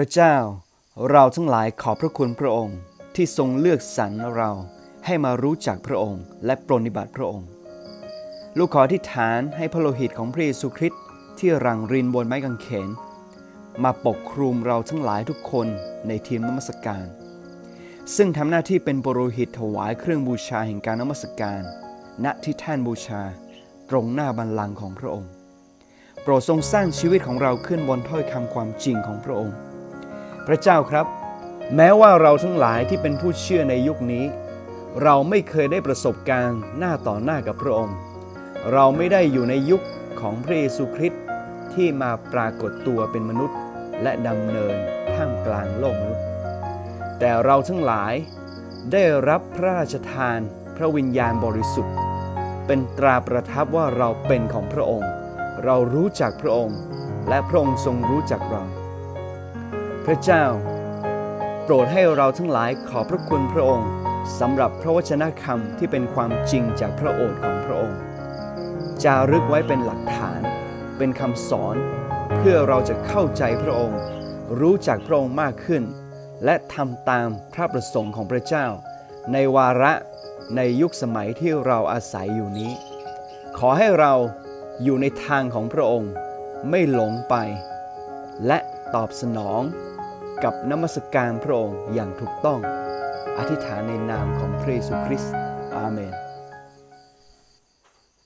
พระเจ้าเราทั้งหลายขอบพระคุณพระองค์ ที่ทรงเลือกสรรเราให้มารู้จักพระองค์ และปรนนิบัติพระองค์ ลูกขอที่ฐานให้พระโลหิตของพระเยซูคริสต์ที่รังรินบนไม้กางเขน มาปกคลุมเราทั้งหลายทุกคนในทีมนมัสการ ซึ่งทำหน้าที่เป็นปโรหิตถวายเครื่องบูชาแห่งการนมัสการ ณที่แท่นบูชาตรงหน้าบัลลังก์ของพระองค์ โปรดทรงสร้างชีวิตของเราขึ้นบนถ้อยคำความจริงของพระองค์ พระเจ้าครับ แม้ว่าเราทั้งหลายที่เป็นผู้เชื่อในยุคนี้ เราไม่เคยได้ประสบการณ์หน้าต่อหน้ากับพระองค์ เราไม่ได้อยู่ในยุคของพระเยซูคริสต์ที่มาปรากฏตัวเป็นมนุษย์ และดำเนินท่ามกลางโลกมนุษย์ แต่เราทั้งหลายได้รับพระราชทานพระวิญญาณบริสุทธิ์ เป็นตราประทับว่าเราเป็นของพระองค์ เรารู้จักพระองค์ และพระองค์ทรงรู้จักเรา พระเจ้า โปรดให้เราทั้งหลายขอบพระคุณพระองค์สำหรับพระวจนะคำที่เป็นความจริงจากพระโอษฐ์ของพระองค์จารึกไว้เป็นหลักฐาน เป็นคำสอน เพื่อเราจะเข้าใจพระองค์ รู้จักพระองค์มากขึ้น และทำตามพระประสงค์ของพระเจ้า ในวาระในยุคสมัยที่เราอาศัยอยู่นี้ ขอให้เราอยู่ในทางของพระองค์ ไม่หลงไป และตอบสนอง กับนมัสการพระองค์อย่างถูกต้อง อธิษฐานในนามของพระเยซูคริสต์อาเมน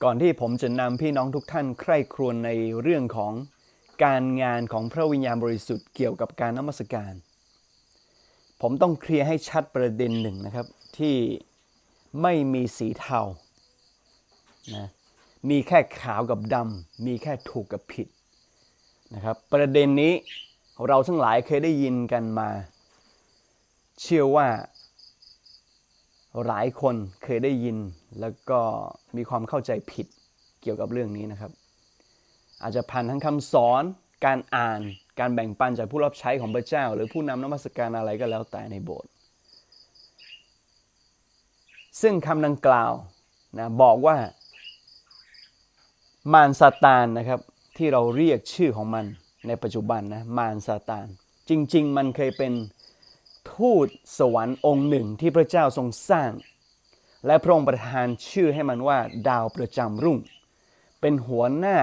ก่อนที่ผมจะนำพี่น้องทุกท่านใคร่ครวญในเรื่องของการงานของพระวิญญาณบริสุทธิ์เกี่ยวกับการนมัสการ ผมต้องเคลียร์ให้ชัดประเด็นหนึ่งนะครับ ที่ไม่มีสีเทานะมีแค่ขาวกับดำมีแค่ถูกกับผิดนะครับ ประเด็นนี้ เราทั้งหลายเคยได้ยินกันมา เชื่อว่า หลายคนเคยได้ยินแล้วก็มีความเข้าใจผิดเกี่ยวกับเรื่องนี้นะครับ อาจจะผ่านทั้งคำสอนการอ่านการแบ่งปันจากผู้รับใช้ของพระเจ้า หรือผู้นำนมัสการอะไรก็แล้วแต่ในโบสถ์ซึ่งคำดังกล่าวนะบอกว่ามารซาตานนะครับที่เราเรียกชื่อของมัน ในปัจจุบันนะมารซาตาน จริง ๆ มันเคยเป็นทูตสวรรค์องค์หนึ่งที่พระเจ้าทรงสร้าง และพระองค์ประทานชื่อให้มันว่าดาวประจำรุ่ง เป็นหัวหน้า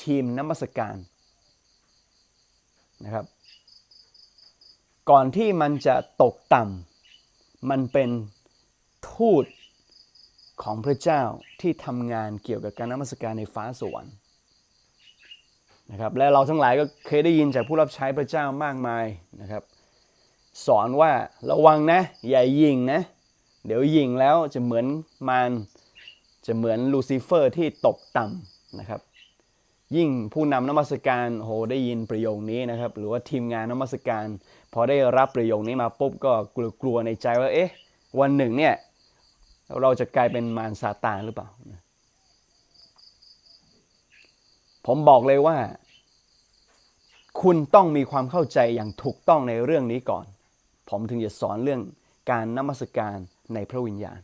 ทีมนมัสการนะครับ ก่อนที่มันจะตกต่ำมันเป็นทูตของพระเจ้าที่ทำงานเกี่ยวกับการนมัสการในฟ้าสวรรค์ นะครับและเราทั้งหลายก็เคยได้ยินจากผู้รับใช้พระเจ้ามากมายนะครับ สอนว่าระวังนะ อย่ายิงนะ เดี๋ยวยิงแล้วจะเหมือนมารจะเหมือนลูซิเฟอร์ที่ตกต่ำนะครับ ยิ่งผู้นำนมัสการโหได้ยินประโยคนี้นะครับ หรือว่าทีมงานนมัสการ พอได้รับประโยคนี้มาปุ๊บก็กลัวๆในใจว่าเอ๊ะวันหนึ่งเนี่ยเราจะกลายเป็นมารซาตานหรือเปล่า ผมบอกเลยว่า คุณต้องมีความเข้าใจอย่างถูกต้องในเรื่องนี้ก่อน ผมถึงจะสอนเรื่องการนมัสการในพระวิญญาณ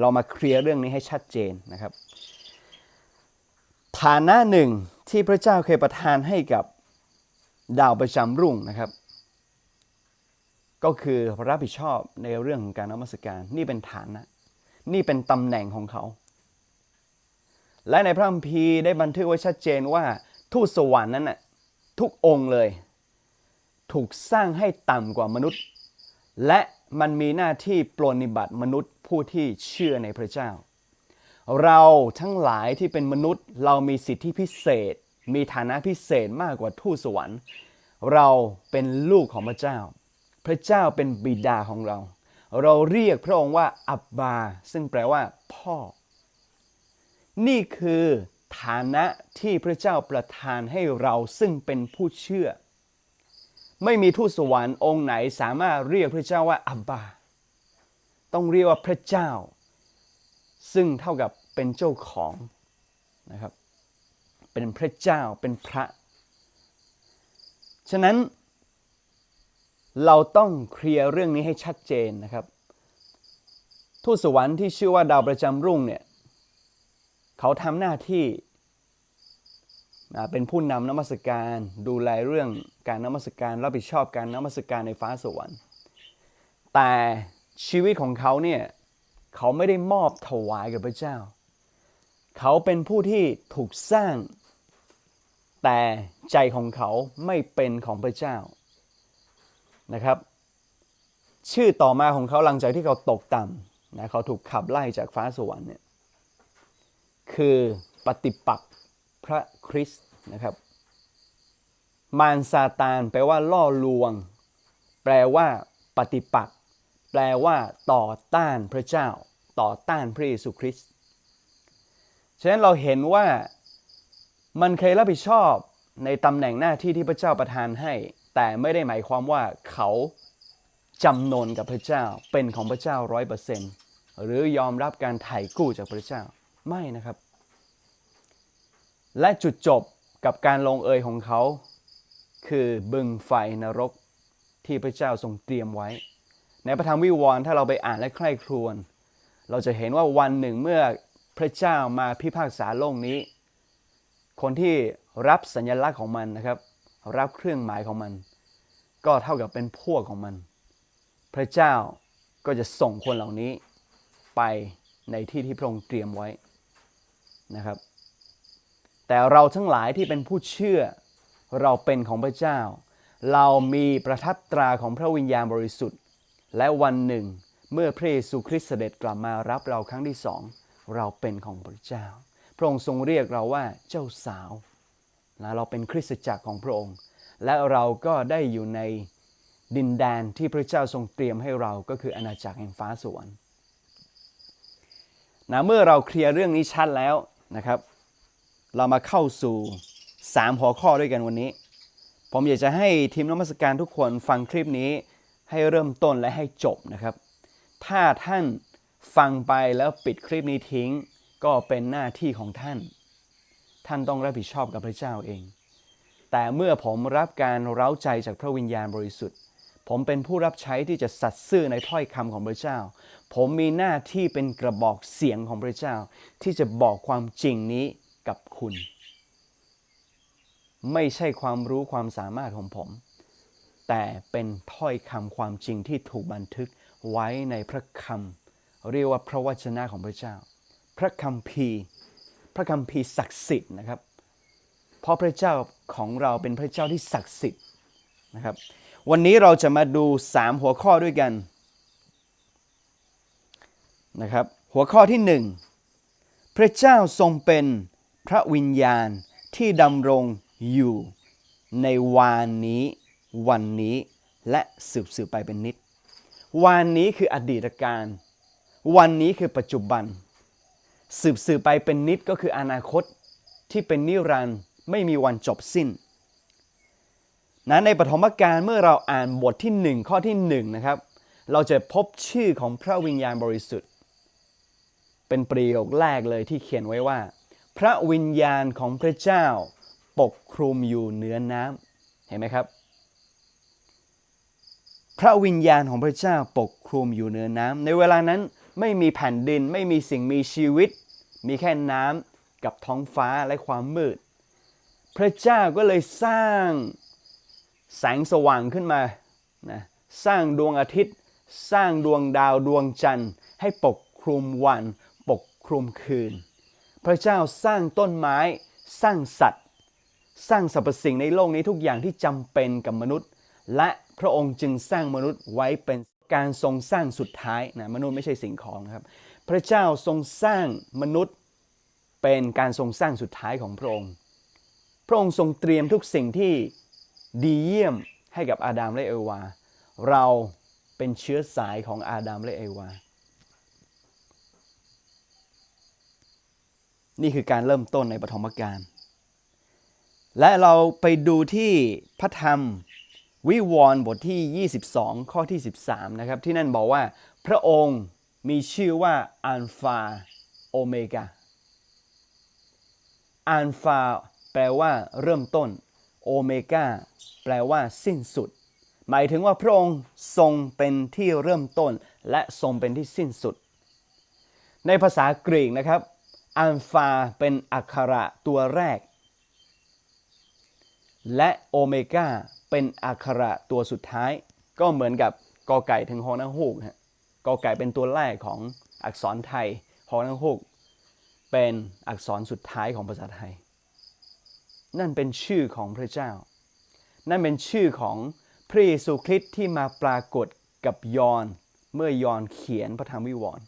เรามาเคลียร์เรื่องนี้ให้ชัดเจนนะครับ ฐานะหนึ่งที่พระเจ้าเคยประทานให้กับดาวประจำรุ่งนะครับ ก็คือรับผิดชอบในเรื่องของการนมัสการ นี่เป็นฐานะ นี่เป็นตำแหน่งของเขา และในพระคัมภีร์ได้บันทึกไว้ชัดเจนว่าทูตสวรรค์นั้นน่ะทุกองค์เลย ถูกสร้างให้ต่ำกว่ามนุษย์ และมันมีหน้าที่ปรนนิบัติมนุษย์ผู้ที่เชื่อในพระเจ้า เราทั้งหลายที่เป็นมนุษย์ เรามีสิทธิพิเศษ มีฐานะพิเศษมากกว่าทูตสวรรค์ เราเป็นลูกของพระเจ้า พระเจ้าเป็นบิดาของเรา เราเรียกพระองค์ว่าอับบา ซึ่งแปลว่าพ่อ นี่คือฐานะที่พระเจ้าประทานให้เราซึ่งเป็นผู้เชื่อ ไม่มีทูตสวรรค์องค์ไหนสามารถเรียกพระเจ้าว่าอับบา ต้องเรียกว่าพระเจ้า ซึ่งเท่ากับเป็นเจ้าของนะครับ เป็นพระเจ้าเป็นพระ ฉะนั้น เราต้องเคลียร์เรื่องนี้ให้ชัดเจนนะครับ ทูตสวรรค์ที่ชื่อว่าดาวประจำรุ่งเนี่ย เขาทำหน้าที่นะเป็นผู้นำนมัสการดูแลเรื่องการนมัสการรับผิดชอบการนมัสการในฟ้าสวรรค์ แต่ชีวิตของเขาเนี่ยเขาไม่ได้มอบถวายกับพระเจ้า เขาเป็นผู้ที่ถูกสร้าง แต่ใจของเขาไม่เป็นของพระเจ้านะครับ ชื่อต่อมาของเขาหลังจากที่เขาตกต่ำนะเขาถูกขับไล่จากฟ้าสวรรค์เนี่ย คือปฏิปักษ์พระคริสต์นะครับ มารซาตานแปลว่าล่อลวง แปลว่า ปฏิปักษ์แปลว่าต่อต้านพระเจ้า ต่อต้านพระเยซูคริสต์ฉะนั้นเราเห็นว่ามันเคยรับผิดชอบในตำแหน่งหน้าที่ที่พระเจ้าประทานให้ แต่ไม่ได้หมายความว่าเขาจำนนกับพระเจ้าเป็นของพระเจ้าร้อยเปอร์เซนต์หรือยอมรับการไถ่กู้จากพระเจ้า ไม่นะครับ และจุดจบกับการลงเอยของเขา คือบึงไฟนรกที่พระเจ้าทรงเตรียมไว้ ในพระธรรมวิวรณ์ถ้าเราไปอ่านและใคร่ครวญเราจะเห็นว่าวันหนึ่งเมื่อพระเจ้ามาพิพากษาโลกนี้ คนที่รับสัญลักษณ์ของมันนะครับ รับเครื่องหมายของมัน ก็เท่ากับเป็นพวกของมัน พระเจ้าก็จะส่งคนเหล่านี้ไปในที่ที่พระองค์เตรียมไว้ นะครับ แต่เราทั้งหลายที่เป็นผู้เชื่อเราเป็นของพระเจ้า เรามีประทับตราของพระวิญญาณบริสุทธิ์ และวันหนึ่ง เมื่อพระเยซูคริสต์เสด็จกลับมารับเราครั้งที่สองเราเป็นของพระเจ้า พระองค์ทรงเรียกเราว่าเจ้าสาวนะเราเป็นคริสตจักรของพระองค์ และเราก็ได้อยู่ในดินแดนที่พระเจ้าทรงเตรียมให้เราก็คืออาณาจักรแห่งฟ้าสวรรค์นะเมื่อเราเคลียร์เรื่องนี้ชัดแล้ว นะครับ เรามาเข้าสู่ 3 หัวข้อด้วยกันวันนี้ ผมอยากจะให้ทีมนมัสการทุกคนฟังคลิปนี้ให้เริ่มต้นและให้จบนะครับ ถ้าท่านฟังไปแล้วปิดคลิปนี้ทิ้ง ก็เป็นหน้าที่ของท่าน ท่านต้องรับผิดชอบกับพระเจ้าเอง แต่เมื่อผมรับการเร้าใจจากพระวิญญาณบริสุทธิ์ ผมเป็นผู้รับใช้ที่จะสัตย์ซื่อในถ้อยคำของพระเจ้า ผมมีหน้าที่เป็นกระบอกเสียงของพระเจ้า ที่จะบอกความจริงนี้กับคุณ ไม่ใช่ความรู้ความสามารถของผม แต่เป็นถ้อยคำความจริงที่ถูกบันทึกไว้ในพระคำเรียกว่าพระวจนะของพระเจ้า พระคัมภีร์พระคัมภีร์ศักดิ์สิทธิ์นะครับ เพราะพระเจ้าของเราเป็นพระเจ้าที่ศักดิ์สิทธิ์นะครับ วันนี้เราจะมาดู 3 หัวข้อด้วยกันนะครับหัวข้อที่ 1 พระเจ้าทรงเป็นพระวิญญาณที่ดำรงอยู่ในวานนี้ วันนี้และสืบสืบไปเป็นนิด วานนี้คืออดีตการ วันนี้คือปัจจุบัน สืบสืบไปเป็นนิดก็คืออนาคตที่เป็นนิรันดร์ไม่มีวันจบสิ้น นะในปฐมกาลเมื่อเราอ่านบทที่ 1 ข้อที่1นะครับเราจะพบชื่อของพระวิญญาณบริสุทธิ์ เป็นประโยคแรกเลยที่เขียนไว้ว่า พระวิญญาณของพระเจ้าปกคลุมอยู่เหนือน้ำเห็นไหมครับ พระวิญญาณของพระเจ้าปกคลุมอยู่เหนือน้ำในเวลานั้นไม่มีแผ่นดินไม่มีสิ่งมีชีวิต มีแค่น้ำกับท้องฟ้าและความมืด พระเจ้าก็เลยสร้าง แสงสว่างขึ้นมานะสร้างดวงอาทิตย์ สร้างดวงดาวดวงจันทร์ ให้ปกคลุมวัน ปกคลุมคืน พระเจ้าสร้างต้นไม้ สร้างสัตว์ สร้างสรรพสิ่งในโลกนี้ทุกอย่างที่จำเป็นกับมนุษย์ และพระองค์จึงสร้างมนุษย์ไว้เป็นการทรงสร้างสุดท้ายนะมนุษย์ไม่ใช่สิ่งของนะครับ พระเจ้าทรงสร้างมนุษย์เป็นการทรงสร้างสุดท้ายของพระองค์ พระองค์ทรงเตรียมทุกสิ่งที่ ดีเยี่ยมให้กับอาดัมและเอวา เราเป็นเชื้อสายของอาดัมและเอวา นี่คือการเริ่มต้นในปฐมกาลและเราไปดูที่พระธรรมวิวรณ์บทที่ 22 ข้อที่ 13 นะครับ ที่นั่นบอกว่าพระองค์มีชื่อว่าอัลฟาโอเมกาอัลฟาแปลว่าเริ่มต้น โอเมก้าแปลว่าสิ้นสุด หมายถึงว่าพระองค์ทรงเป็นที่เริ่มต้นและทรงเป็นที่สิ้นสุด ในภาษากรีกนะครับอัลฟาเป็นอักขระตัวแรก และโอเมก้าเป็นอักขระตัวสุดท้าย ก็เหมือนกับกอไก่ถึงฮอนังฮูกฮะกอไก่เป็นตัวแรกของอักษรไทยฮอนังฮูกเป็นอักษรสุดท้ายของภาษาไทย นั่นเป็นชื่อของพระเจ้า นั่นเป็นชื่อของพระเยซูคริสต์ที่มาปรากฏกับยอห์นเมื่อยอห์นเขียนพระธรรมวิวรณ์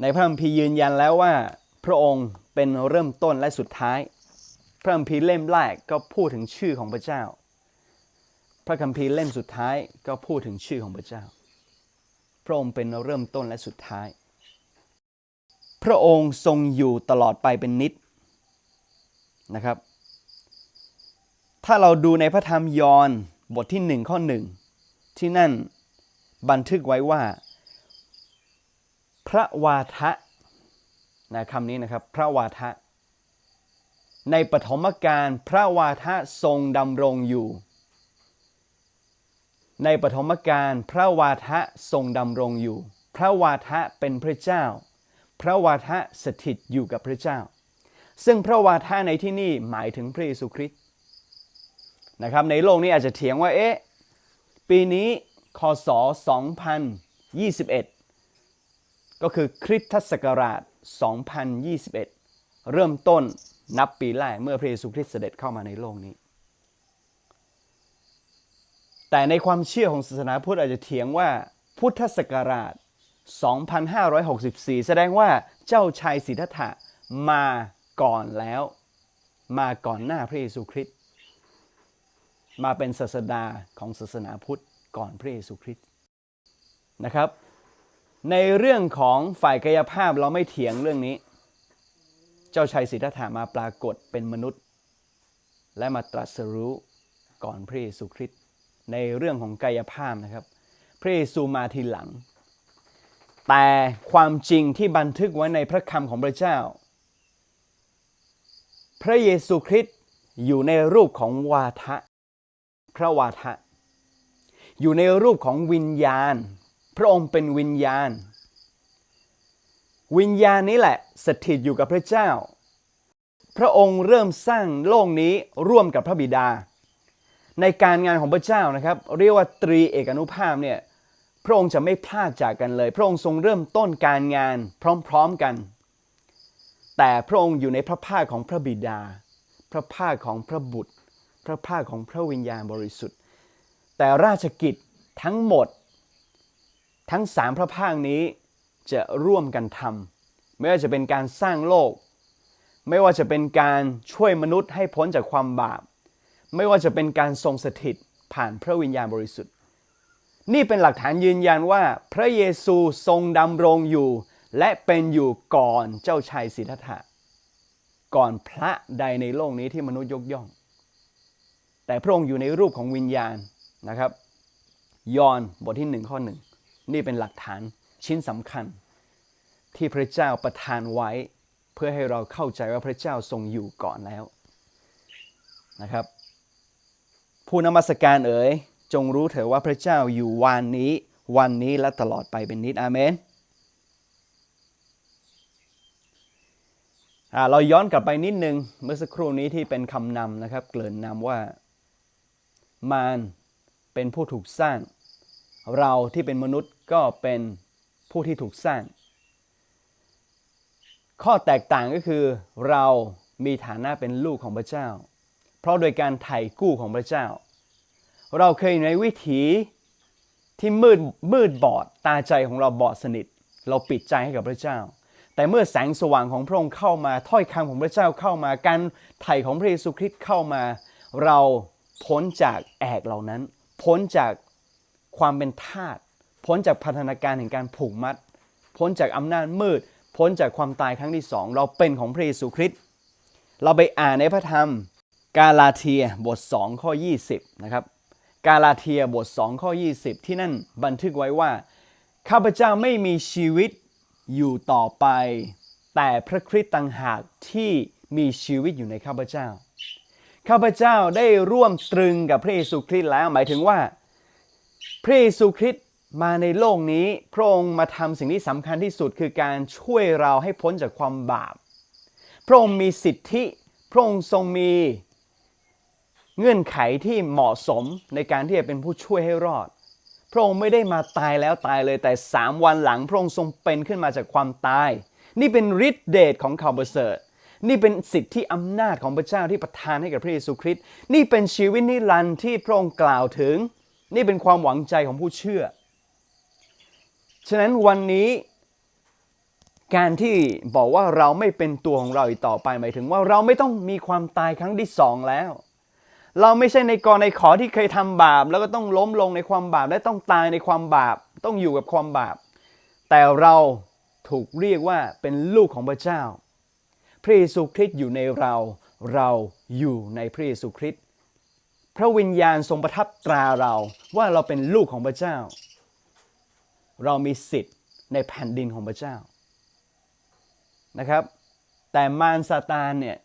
ในพระคัมภีร์ยืนยันแล้วว่าพระองค์เป็นเริ่มต้นและสุดท้าย พระคัมภีร์เล่มแรกก็พูดถึงชื่อของพระเจ้า พระคัมภีร์เล่มสุดท้ายก็พูดถึงชื่อของพระเจ้า พระองค์เป็นเริ่มต้นและสุดท้าย พระองค์ทรงอยู่ตลอดไปเป็นนิจ นะครับ ถ้าเราดูในพระธรรมยอห์นบทที่หนึ่งข้อหนึ่งที่นั่นบันทึกไว้ว่า พระวาทะนะคำนี้นะครับ พระวาทะ ในปฐมกาลพระวาทะทรงดำรงอยู่ ในปฐมกาลพระวาทะทรงดำรงอยู่ พระวาทะเป็นพระเจ้า พระวาทะสถิตอยู่กับพระเจ้า ซึ่งพระวาทะในที่นี่หมายถึงพระเยซูคริสต์นะครับในโลกนี้อาจจะเถียงว่าเอ๊ะปีนี้คศ 2021 ก็คือคริสตศักราช 2021 เริ่มต้นนับปีแรกเมื่อพระเยซูคริสต์เสด็จเข้ามาในโลกนี้ แต่ในความเชื่อของศาสนาพุทธอาจจะเถียงว่าพุทธศักราช 2564 แสดงว่าเจ้าชายสิทธัตถะมา ก่อนแล้วมาก่อนหน้าพระเยซูคริสต์มาเป็นศาสดาของศาสนาพุทธก่อนพระเยซูคริสต์นะครับ ในเรื่องของฝ่ายกายภาพเราไม่เถียงเรื่องนี้ เจ้าชายสิทธัตถะมาปรากฏเป็นมนุษย์ และมาตรัสรู้ก่อนพระเยซูคริสต์ในเรื่องของกายภาพนะครับ พระเยซูมาทีหลัง แต่ความจริงที่บันทึกไว้ในพระคำของพระเจ้า พระเยซูคริสต์อยู่ในรูปของวาทะ พระวาทะ อยู่ในรูปของวิญญาณ พระองค์เป็นวิญญาณ วิญญาณนี้แหละสถิตอยู่กับพระเจ้า พระองค์เริ่มสร้างโลกนี้ร่วมกับพระบิดา ในการงานของพระเจ้านะครับ เรียกว่าตรีเอกนุภาพเนี่ยพระองค์จะไม่พลาดจากกันเลย พระองค์ทรงเริ่มต้นการงานพร้อม ๆกัน แต่พระองค์อยู่ในพระภาคของพระบิดา พระภาคของพระบุตร พระภาคของพระวิญญาณบริสุทธิ์ แต่ราชกิจทั้งหมด ทั้งสามพระภาคนี้จะร่วมกันทำไม่ว่าจะเป็นการสร้างโลก ไม่ว่าจะเป็นการช่วยมนุษย์ให้พ้นจากความบาป ไม่ว่าจะเป็นการทรงสถิตผ่านพระวิญญาณบริสุทธิ์ นี่เป็นหลักฐานยืนยันว่าพระเยซูทรงดำรงอยู่ และเป็นอยู่ก่อนเจ้าชายสิทธัตถะ ก่อนพระใดในโลกนี้ที่มนุษย์ยกย่อง แต่พระองค์อยู่ในรูปของวิญญาณนะครับ ยอห์นบทที่หนึ่งข้อหนึ่งนี่เป็นหลักฐานชิ้นสำคัญ ที่พระเจ้าประทานไว้ เพื่อให้เราเข้าใจว่าพระเจ้าทรงอยู่ก่อนแล้วนะครับ ผู้นมัสการเอ๋ยจงรู้เถอะว่าพระเจ้าอยู่วันนี้ วันนี้และตลอดไปเป็นนิดอาเมนอ่า เราย้อนกลับไปนิดนึงเมื่อสักครู่นี้ที่เป็นคำนำนะครับ เกริ่นนำว่ามารเป็นผู้ถูกสร้าง เราที่เป็นมนุษย์ก็เป็นผู้ที่ถูกสร้าง ข้อแตกต่างก็คือเรามีฐานะเป็นลูกของพระเจ้า เพราะโดยการไถ่กู้ของพระเจ้า เราเคยอยู่ในวิถีที่มืดมืดบอดตาใจของเราบอดสนิท เราปิดใจให้กับพระเจ้า แต่เมื่อแสงสว่างของพระองค์เข้ามาถ้อยคำของพระเจ้าเข้ามาการไถ่ของพระเยซูคริสต์เข้ามา เราพ้นจากแอกเหล่านั้น พ้นจากความเป็นทาสพ้นจากพันธนาการแห่งการผูกมัด พ้นจากอำนาจมืด พ้นจากความตายครั้งที่สองเราเป็นของพระเยซูคริสต์เราไปอ่านในพระธรรมกาลาเทียบท2ข้อ20นะครับกาลาเทียบท2ข้อ20 ที่นั่นบันทึกไว้ว่า ข้าพเจ้าไม่มีชีวิต อยู่ต่อไป แต่พระคริสต์ต่างหากที่มีชีวิตอยู่ในข้าพเจ้า ข้าพเจ้าได้ร่วมตรึงกับพระเยซูคริสต์แล้วหมายถึงว่า พระเยซูคริสต์มาในโลกนี้พระองค์มาทำสิ่งที่สำคัญที่สุดคือการช่วยเราให้พ้นจากความบาป พระองค์มีสิทธิ พระองค์ทรงมีเงื่อนไขที่เหมาะสมในการที่จะเป็นผู้ช่วยให้รอด ระองค์ไม่ได้มาตายแล้วตายเลยแต่สามวันหลังพระองค์ทรงเป็นขึ้นมาจากความตาย นี่เป็นฤทธิเดชของข่าวประเสริฐนี่เป็นสิทธิอำนาจของพระเจ้าที่ประทานให้กับพระเยซูคริสต์นี่เป็นชีวิตนิรันดร์ที่พระองค์กล่าวถึง นี่เป็นความหวังใจของผู้เชื่อ ฉะนั้นวันนี้การที่บอกว่าเราไม่เป็นตัวของเราอีกต่อไปหมายถึงว่าเราไม่ต้องมีความตายครั้งที่สองแล้ว เราไม่ใช่ในกรในขอที่เคยทำบาป แล้วก็ต้องล้มลงในความบาปและต้องตายในความบาป ต้องอยู่กับความบาป แต่เราถูกเรียกว่าเป็นลูกของพระเจ้า พระเยซูคริสต์อยู่ในเรา เราอยู่ในพระเยซูคริสต์พระวิญญาณทรงประทับตราเราว่าเราเป็นลูกของพระเจ้า เรามีสิทธิ์ในแผ่นดินของพระเจ้านะครับ แต่มารซาตานเนี่ย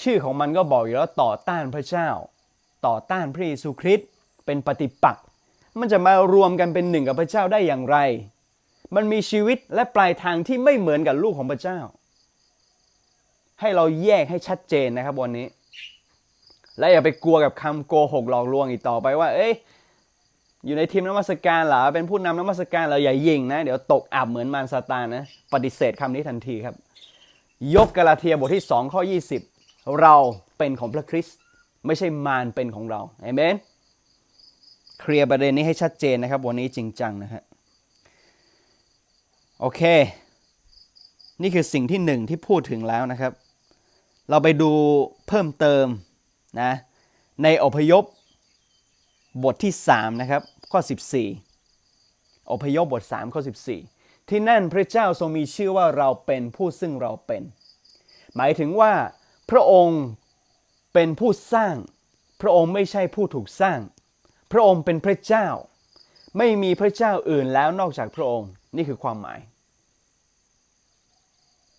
ชื่อของมันก็บอกอยู่แล้วต่อต้านพระเจ้า ต่อต้านพระเยซูคริสต์เป็นปฏิปักษ์มันจะมารวมกันเป็นหนึ่งกับพระเจ้าได้อย่างไร มันมีชีวิตและปลายทางที่ไม่เหมือนกับลูกของพระเจ้า ให้เราแยกให้ชัดเจนนะครับวันนี้ และอย่าไปกลัวกับคำโกหกหลอกลวงอีกต่อไปว่า เอ้ยอยู่ในทีมนมัสการเหรอเป็นผู้นำนมัสการเราอย่ายิงนะ เดี๋ยวตกอับเหมือนมารซาตานนะ ปฏิเสธคำนี้ทันทีครับ ยกกาลาเทียบทที่ 2 ข้อ 20 เราเป็นของพระคริสต์ไม่ใช่มารเป็นของเราเอเมนเคลียร์ประเด็นนี้ให้ชัดเจนนะครับ วันนี้จริงจังนะฮะโอเค นี่คือสิ่งที่หนึ่งที่พูดถึงแล้วนะครับ เราไปดูเพิ่มเติมนะในอพยพบทที่ 3 นะครับ ข้อ 14 อพยพบท 3 ข้อ 14 ที่นั่นพระเจ้าทรงมีชื่อว่าเราเป็นผู้ซึ่งเราเป็น หมายถึงว่า พระองค์เป็นผู้สร้าง พระองค์ไม่ใช่ผู้ถูกสร้าง พระองค์เป็นพระเจ้า ไม่มีพระเจ้าอื่นแล้วนอกจากพระองค์นี่คือความหมาย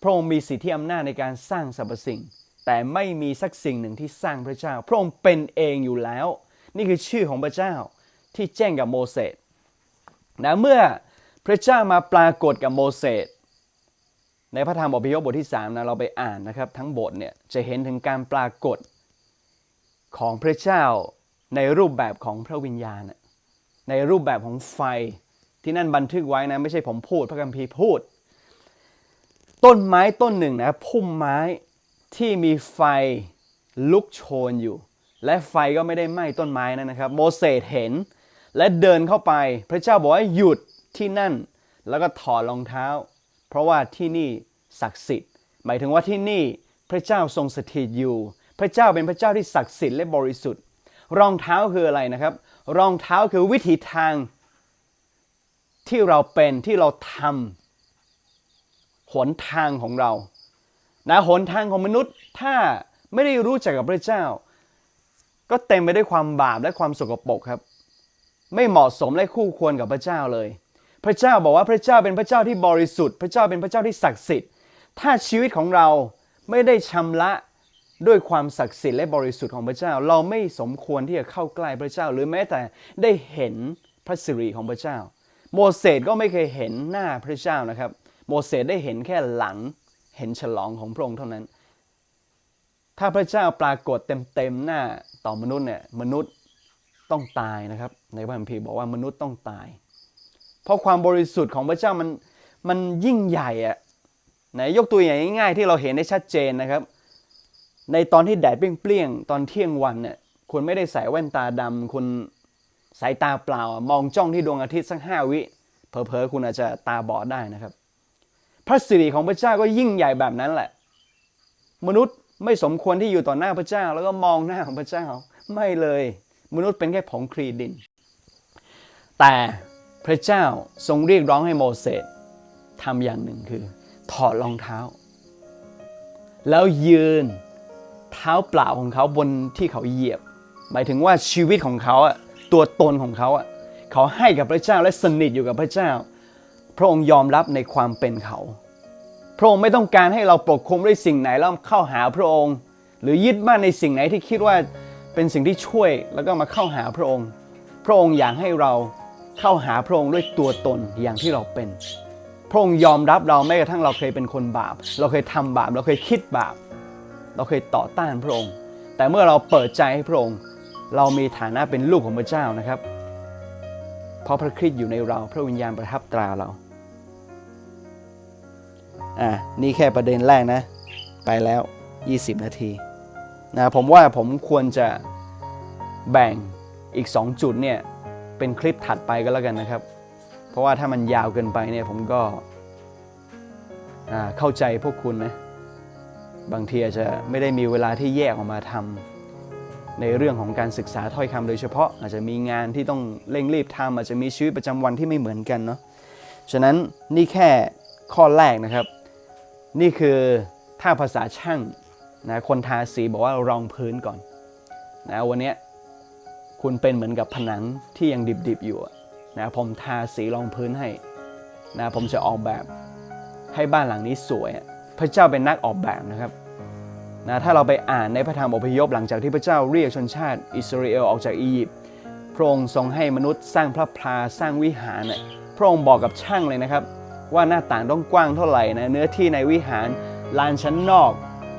พระองค์มีสิทธิอำนาจในการสร้างสรรพสิ่ง แต่ไม่มีสักสิ่งหนึ่งที่สร้างพระเจ้า พระองค์เป็นเองอยู่แล้ว นี่คือชื่อของพระเจ้าที่แจ้งกับโมเสสนะเมื่อพระเจ้ามาปรากฏกับโมเสส ในพระธรรมอพยพบทที่3นะเราไปอ่านนะครับ ทั้งบทเนี่ยจะเห็นถึงการปรากฏของพระเจ้าในรูปแบบของพระวิญญาณ ในรูปแบบของไฟที่นั่นบันทึกไว้นะไม่ใช่ผมพูดพระคัมภีร์พูด ต้นไม้ต้นหนึ่งนะพุ่มไม้ที่มีไฟลุกโชนอยู่ และไฟก็ไม่ได้ไหม้ต้นไม้นั้นนะครับ โมเสสเห็นและเดินเข้าไป พระเจ้าบอกว่าหยุดที่นั่น แล้วก็ถอดรองเท้า เพราะว่าที่นี่ศักดิ์สิทธิ์ หมายถึงว่าที่นี่พระเจ้าทรงสถิตอยู่ พระเจ้าเป็นพระเจ้าที่ศักดิ์สิทธิ์และบริสุทธิ์ รองเท้าคืออะไรนะครับ รองเท้าคือวิถีทางที่เราเป็นที่เราทำหนทางของเรานะหนทางของมนุษย์ถ้าไม่ได้รู้จักกับพระเจ้า ก็เต็มไปด้วยความบาปและความสกปรกครับ ไม่เหมาะสมและคู่ควรกับพระเจ้าเลย พระเจ้าบอกว่าพระเจ้าเป็นพระเจ้าที่บริสุทธิ์ พระเจ้าเป็นพระเจ้าที่ศักดิ์สิทธิ์ ถ้าชีวิตของเราไม่ได้ชำระด้วยความศักดิ์สิทธิ์และบริสุทธิ์ของพระเจ้า เราไม่สมควรที่จะเข้าใกล้พระเจ้า หรือแม้แต่ได้เห็นพระสิริของพระเจ้า โมเสสก็ไม่เคยเห็นหน้าพระเจ้านะครับ โมเสสได้เห็นแค่หลังเห็นฉลองของพระองค์เท่านั้น ถ้าพระเจ้าปรากฏเต็มๆหน้าต่อมนุษย์เนี่ยมนุษย์ต้องตายนะครับ ในพระคัมภีร์บอกว่ามนุษย์ต้องตาย เพราะความบริสุทธิ์ของพระเจ้ามันมันยิ่งใหญ่อะไหนยกตัวอย่างง่ายๆที่เราเห็นได้ชัดเจนนะครับ ในตอนที่แดดเปรี้ยงๆตอนเที่ยงวันเนี่ยคุณไม่ได้ใส่แว่นตาดำคุณสายตาเปล่า มองจ้องที่ดวงอาทิตย์สักห้าวิเผลอๆคุณอาจจะตาบอดได้นะครับ พระสิริของพระเจ้าก็ยิ่งใหญ่แบบนั้นแหละ มนุษย์ไม่สมควรที่อยู่ต่อหน้าพระเจ้า แล้วก็มองหน้าของพระเจ้า ไม่เลย มนุษย์เป็นแค่ผงครีดิน แต่ พระเจ้าทรงเรียกร้องให้โมเสสทำอย่างหนึ่งคือ ถอดรองเท้า แล้วยืนเท้าเปล่าของเขาบนที่เขาเหยียบ หมายถึงว่าชีวิตของเขาอะตัวตนของเขาอะเขาให้กับพระเจ้าและสนิทอยู่กับพระเจ้า พระองค์ยอมรับในความเป็นเขา พระองค์ไม่ต้องการให้เราปกคลุมด้วยสิ่งไหนแล้วเข้าหาพระองค์ หรือยึดมั่นในสิ่งไหนที่คิดว่าเป็นสิ่งที่ช่วยแล้วก็มาเข้าหาพระองค์ พระองค์อยากให้เรา เข้าหาพระองค์ด้วยตัวตนอย่างที่เราเป็น พระองค์ยอมรับเราแม้กระทั่งเราเคยเป็นคนบาป เราเคยทำบาป เราเคยคิดบาป เราเคยต่อต้านพระองค์ แต่เมื่อเราเปิดใจให้พระองค์ เรามีฐานะเป็นลูกของพระเจ้านะครับ เพราะพระคริสต์อยู่ในเรา พระวิญญาณประทับตราเราอ่านี่แค่ประเด็นแรกนะ ไปแล้ว 20 นาทีนะผมว่าผมควรจะแบ่งอีก 2 จุดเนี่ย เป็นคลิปถัดไปก็แล้วกันนะครับ เพราะว่าถ้ามันยาวเกินไปเนี่ยผมก็เข้าใจพวกคุณนะบางทีอาจจะไม่ได้มีเวลาที่แยกออกมาทำในเรื่องของการศึกษาถ้อยคำโดยเฉพาะ อาจจะมีงานที่ต้องเร่งรีบทำอาจจะมีชีวิตประจำวันที่ไม่เหมือนกันเนาะฉะนั้นนี่แค่ข้อแรกนะครับ นี่คือถ้าภาษาช่างนะคนทาสีบอกว่ารองพื้นก่อนนะวันนี้ คุณเป็นเหมือนกับผนังที่ยังดิบๆอยู่นะผมทาสีรองพื้นให้นะผมจะออกแบบให้บ้านหลังนี้สวย พระเจ้าเป็นนักออกแบบนะครับนะถ้าเราไปอ่านในพระธรรมอพยพหลังจากที่พระเจ้าเรียกชนชาติอิสราเอลออกจากอียิปต์พระองค์ทรงให้มนุษย์สร้างพระพลาสร้างวิหารนะพระองค์บอกกับช่างเลยนะครับ ว่าหน้าต่างต้องกว้างเท่าไหร่นะเนื้อที่ในวิหารลานชั้นนอก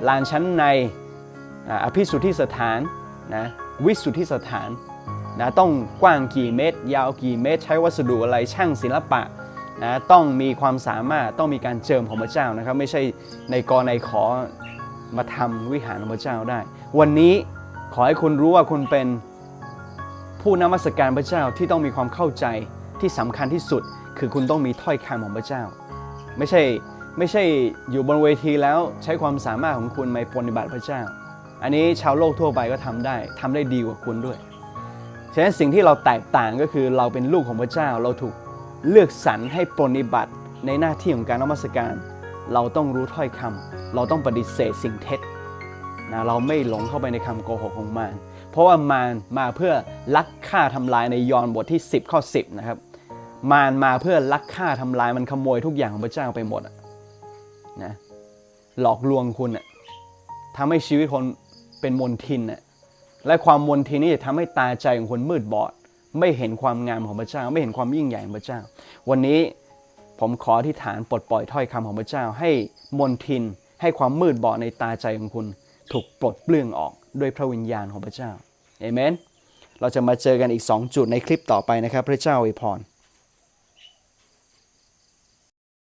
ลานชั้นในอภิสุทธิสถานนะวิสุทธิสถาน นะต้องกว้างกี่เมตร ยาวกี่เมตร ใช้วัสดุอะไรช่างศิลปะนะต้องมีความสามารถต้องมีการเจิมของพระเจ้านะครับ ไม่ใช่ในกอในขอมาทำวิหารของพระเจ้าได้ วันนี้ขอให้คุณรู้ว่าคุณเป็นผู้นมัสการพระเจ้าที่ต้องมีความเข้าใจที่สำคัญที่สุด คือคุณต้องมีถ้อยคำของพระเจ้า ไม่ใช่ไม่ใช่อยู่บนเวทีแล้วใช้ความสามารถของคุณไปปฏิบัติพระเจ้า อันนี้ชาวโลกทั่วไปก็ทำได้ทำได้ดีกว่าคุณด้วย ฉะนั้นสิ่งที่เราแตกต่างก็คือเราเป็นลูกของพระเจ้า เราถูกเลือกสรรให้ปรนนิบัติในหน้าที่ของการนมัสการ เราต้องรู้ถ้อยคำเราต้องปฏิเสธสิ่งเท็จนะเราไม่หลงเข้าไปในคำโกหกของมารเพราะว่ามารมาเพื่อลักฆ่าทำลายในยอห์นบทที่ 10 ข้อ 10 นะครับ มารมาเพื่อลักฆ่าทำลายมันขโมยทุกอย่างของพระเจ้าไปหมดนะหลอกลวงคุณอะทำให้ชีวิตคนเป็นมนทินอะ และความมนทินนี้จะทำให้ตาใจของคนมืดบอด ไม่เห็นความงามของพระเจ้า ไม่เห็นความยิ่งใหญ่ของพระเจ้า วันนี้ผมขอที่ฐานปลดปล่อยถ้อยคำของพระเจ้า ให้มนทิน ให้ความมืดบอดในตาใจของคุณ ถูกปลดเปลื้องออกด้วยพระวิญญาณของพระเจ้าเอเมน เราจะมาเจอกันอีก 2 จุดในคลิปต่อไปนะครับ พระเจ้าอวยพร